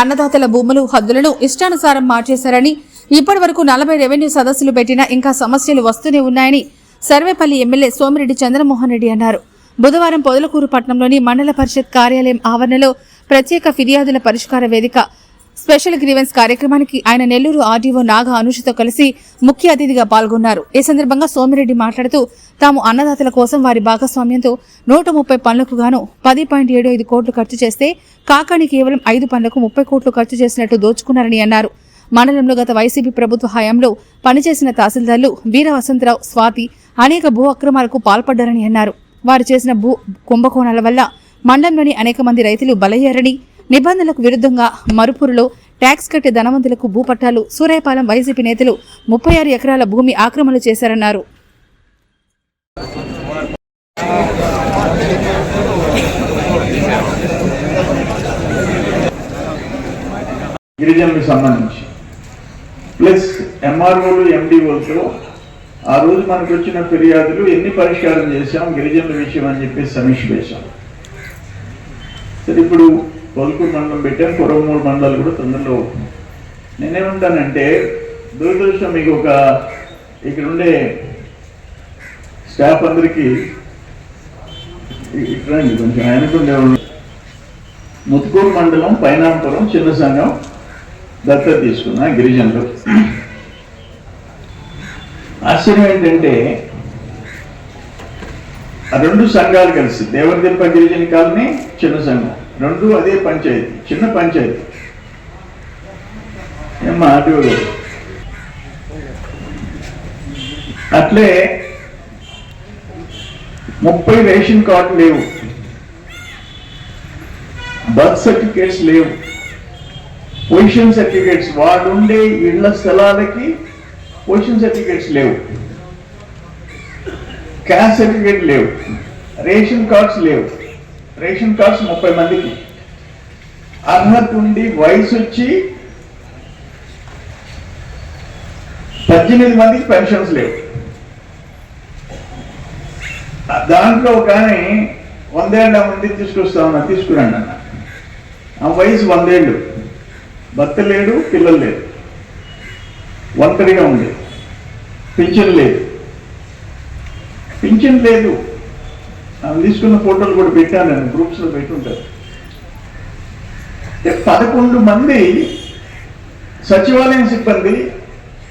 అన్నదాతల భూములు హద్దులను ఇష్టానుసారం మార్చేశారని ఇప్పటి వరకు నలభై రెవెన్యూ సదస్సులు పెట్టినా ఇంకా సమస్యలు వస్తూనే ఉన్నాయని సర్వేపల్లి ఎమ్మెల్యే సోమిరెడ్డి చంద్రమోహన్ రెడ్డి అన్నారు. బుధవారం పొదలకూరు పట్టణంలోని మండల పరిషత్ కార్యాలయం ఆవరణలో ప్రత్యేక ఫిర్యాదుల పరిష్కార వేదిక స్పెషల్ గ్రీవెన్స్ కార్యక్రమానికి ఆయన నెల్లూరు ఆర్డీఓ నాగ అనుషతో కలిసి ముఖ్య అతిథిగా పాల్గొన్నారు. ఈ సందర్భంగా సోమిరెడ్డి మాట్లాడుతూ తాము అన్నదాతల కోసం వారి భాగస్వామ్యంతో నూట ముప్పై పనులకు గాను పది పాయింట్ ఏడు ఐదు కోట్లు ఖర్చు చేస్తే కాకాని కేవలం ఐదు పనులకు ముప్పై కోట్లు ఖర్చు చేసినట్టు దోచుకున్నారని అన్నారు. మండలంలో గత వైసీపీ ప్రభుత్వ హయాంలో పనిచేసిన తహసీల్దార్లు వీర వసంతరావు స్వాతి అనేక భూ అక్రమాలకు పాల్పడ్డారని అన్నారు. వారు చేసిన భూ కుంభకోణాల వల్ల మండలంలోని అనేక మంది రైతులు బలయ్యారని నిబంధనలకు విరుద్ధంగా మరుపురులో ట్యాక్స్ కట్టే ధనవంతులకు భూపట్టాలు సూరాయపాలెం వైసీపీ నేతలు ముప్పై ఆరు ఎకరాల భూమి ఆక్రమణలు చేశారన్నారు. గిరిజనులకు సంబంధించి. ప్లస్ ఎంఆర్ఓలు ఎండిఓలతో ఆ రోజు మనకు వచ్చిన ఫిర్యాదులు ఎన్ని పరిష్కారం చేశాం గిరిజనుల విషయం అని చెప్పి సమీక్ష చేశాం. సరే ఇప్పుడు పొదుకూరు మండలం పెట్టాం కొరవమూరు మండలాలు కూడా తొందరలో నేనేమంటానంటే దురదృష్టం మీకు ఒక ఇక్కడ ఉండే స్టాఫ్ అందరికీ ఇక్కడ కొంచెం ఆయనకుండే ముత్కూరు మండలం పైనాంపురం చిన్న సంఘం దత్తత తీసుకున్న గిరిజనులు. ఆశ్చర్యం ఏంటంటే ఆ రెండు సంఘాలు కలిసి దేవరదింప గిరిజన కాలనీ చిన్న సంఘం. రెండు అదే పంచాయతీ చిన్న పంచాయతీ. ఏమ్మా ఆర్డీఓ గారు అట్లే ముప్పై రేషన్ కార్డు లేవు. బర్త్ సర్టిఫికేట్స్ లేవు. పొజిషన్ సర్టిఫికేట్స్ వాడుండే ఇళ్ళ స్థలాలకి పొజిషన్ సర్టిఫికేట్స్ లేవు. క్యాస్ట్ సర్టిఫికేట్ లేవు. రేషన్ కార్డ్స్ లేవు. రేషన్ కార్డ్స్ ముప్పై మందికి. అర్హత ఉండి వయసు వచ్చి పద్దెనిమిది మందికి పెన్షన్స్ లేవు. దాంట్లో కానీ ఆయన వందేళ్ళ మంది తీసుకొస్తామన్నా తీసుకురండి అన్న. ఆ వయసు వందేళ్ళు. భర్త లేడు పిల్లలు లేరు. ఒంటరిగా ఉంది పింఛన్ లేదు. పింఛన్ లేదు. తీసుకున్న ఫోటోలు కూడా పెట్టాను నేను గ్రూప్స్లో పెట్టుంటారు. పదకొండు మంది సచివాలయం సిబ్బంది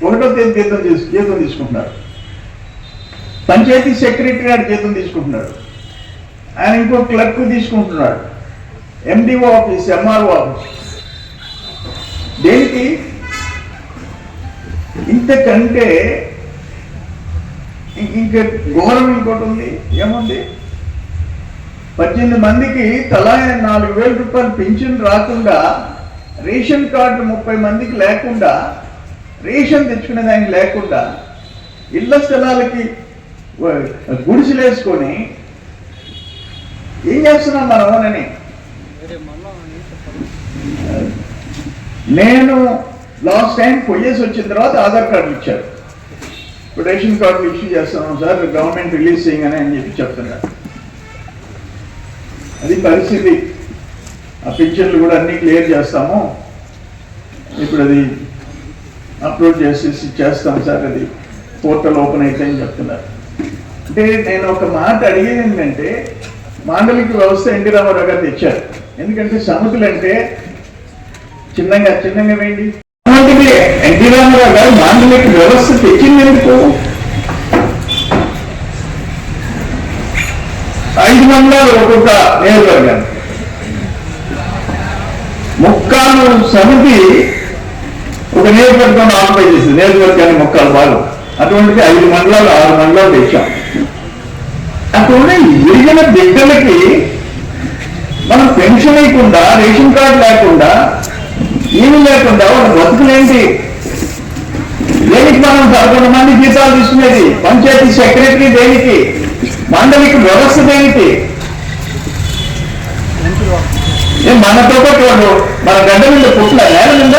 ఒకటో తేదీ జీతం తీసు జీతం తీసుకుంటున్నారు. పంచాయతీ సెక్రటరీ గారు జీతం తీసుకుంటున్నాడు ఆయన ఇంకో క్లర్క్ తీసుకుంటున్నాడు ఎండిఓ ఆఫీస్ ఎంఆర్ఓ ఆఫీస్. దేనికి? ఇంతకంటే ఇంక ఇంకా ఘోరం ఇంకోటి ఉంది. ఏముంది? పద్దెనిమిది మందికి తలా నాలుగు వేల రూపాయలు పెన్షన్ రాకుండా రేషన్ కార్డు ముప్పై మందికి లేకుండా రేషన్ తెచ్చుకునే దానికి లేకుండా ఇళ్ళ స్థలాలకి గుడిసెలు వేసుకొని ఏం చేస్తున్నాం మనం అని? నేను లాస్ట్ టైం పోయేసి వచ్చిన తర్వాత ఆధార్ కార్డు ఇచ్చారు. ఇప్పుడు రేషన్ కార్డు ఇష్యూ చేస్తున్నాం సార్ గవర్నమెంట్ రిలీజ్ చేయగానే అని చెప్పి చెప్తున్నారు. అది పరిస్థితి. ఆ పిక్చర్లు కూడా అన్ని క్లియర్ చేస్తాము. ఇప్పుడు అది అప్లోడ్ చేసేసి చేస్తాం సార్ అది పోర్టల్ ఓపెన్ అయితే అని చెప్తున్నారు. అంటే నేను ఒక మాట అడిగేది ఏంటంటే మాండలిక వ్యవస్థ ఎన్టీ రామారావు గారు తెచ్చారు. ఎందుకంటే సముద్రులు అంటే చిన్నగా చిన్నగా వేయండి. ఎన్టీ రామారావు గారు మాండలిక వ్యవస్థ తెచ్చింది ఎందుకు? ఐదు మండలాలు ఒక్కొక్క నియోజకవర్గాన్ని ముక్కాలు సమితి ఒక నియోజకవర్గం ఆక్యుపై చేసింది. నియోజకవర్గాన్ని ముక్కాలు భాగం అటువంటిది ఐదు మండలాలు ఆరు మండలాలు తెచ్చాం. అక్కడ గిరిజన బిడ్డలకి మనం పెన్షన్ ఇవ్వకుండా రేషన్ కార్డు లేకుండా ఏమీ లేకుండా వాళ్ళ బతుకులేంటి? దేనికి మనం పదకొండు మంది జీతాలు తీసుకునేది? పంచాయతీ సెక్రటరీ దేనికి? మండలిక వ్యవస్థ ఏమిటి మనతో పాటు వాళ్ళు మన గడ్డ మీద పుట్టిన నేల మీద?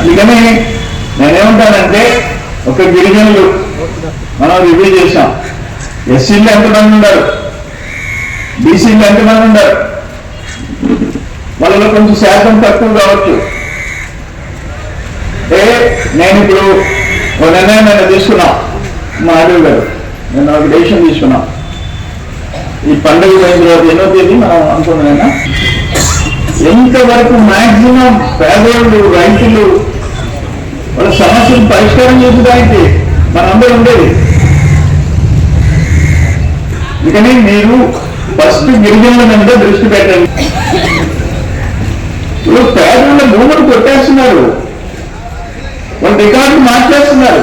అందుకని నేనేమంటానంటే ఒక గిరిజనులు మనం రివ్యూ చేశాం. ఎస్సీలు ఎంతమంది ఉన్నారు? బీసీలు ఎంతమంది ఉన్నారు? వాళ్ళలో కొంచెం శాతం తక్కువ కావచ్చు. ఏ నేను ఇప్పుడు ఒక నేను తీసుకున్నా. మా అడవి గారు. నేను ఒక డెసిషన్ తీసుకున్నా. ఈ పండుగ పోయిన తర్వాత ఎన్నో తేదీ మనం అనుకున్నాయినా ఎంతవరకు మ్యాక్సిమం పేదోళ్ళు రైతులు వాళ్ళ సమస్యలు పరిష్కారం చేసేదానికి మనందరూ ఉండేది. అందుకని మీరు ఫస్ట్ గిరిజనుల మీద దృష్టి పెట్టండి. ఇప్పుడు పేదోళ్ళ భూములు కొట్టేస్తున్నారు. వాళ్ళు రికార్డు మార్చేస్తున్నారు.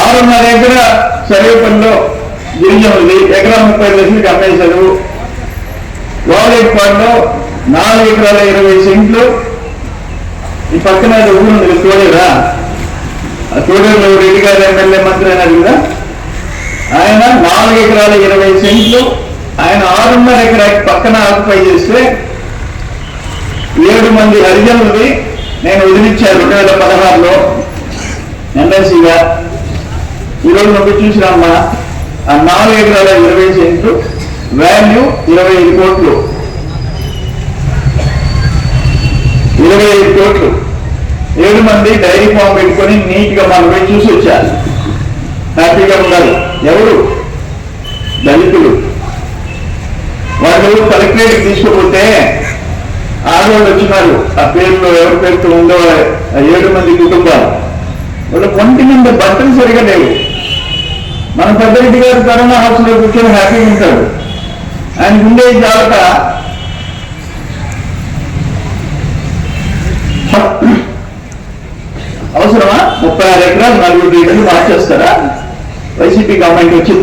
ఆరున్నర ఎకర సర్వేపల్లిలో గిరిజనులది ఎకరా ముప్పై లక్షలకి అమ్మేశారు వాలేపాడులో నాలుగు ఎకరాల ఇరవై సెంట్లు. ఈ పక్కన ఏదో ఊరు ఉంది తోడేరా ఆ తోడేరులో రెడ్డి గారు ఎమ్మెల్యే మంత్రి అయినారు కదా? ఆయన నాలుగు ఎకరాల ఇరవై సెంట్లు. ఆయన ఆరున్నర ఎకరా పక్కన ఆక్యుపై చేస్తే ఏడు మంది హరిజనులది నేను వదిలించాను రెండు వేల పదహారులో. ఎమ్మెల్సీగా. ఈరోజు నువ్వు చూసినమ్మా ఆ నాలుగు ఎకరాల ఇరవై సెంట్లు వాల్యూ ఇరవై ఐదు కోట్లు. ఇరవై ఐదు కోట్లు. ఏడు మంది డైరీ ఫామ్ పెట్టుకొని నీట్గా మనం పోయి చూసి వచ్చారు. హ్యాపీగా ఉన్నారు. ఎవరు? దళితులు. వాళ్ళు కలెక్టరేట్కి తీసుకుపోతే ఆడవాళ్ళు వచ్చినారు. ఆ పేరులో ఎవరి పేరుతో ఉందో ఏడు మంది కుటుంబాలు. వాళ్ళ కొంటి మీద బట్టలు సరిగా లేవు. మన పెద్దరెడ్డి గారు కరోనా హౌస్ కూర్చొని హ్యాపీగా ఉంటాడు ఆయన ఉండే జాగ్రత్త. అవసరమా? ముప్పై ఆరు ఎకరాలు నలుగురు రేట్లు మార్చేస్తారా? వైసీపీ గవర్నమెంట్ వచ్చిన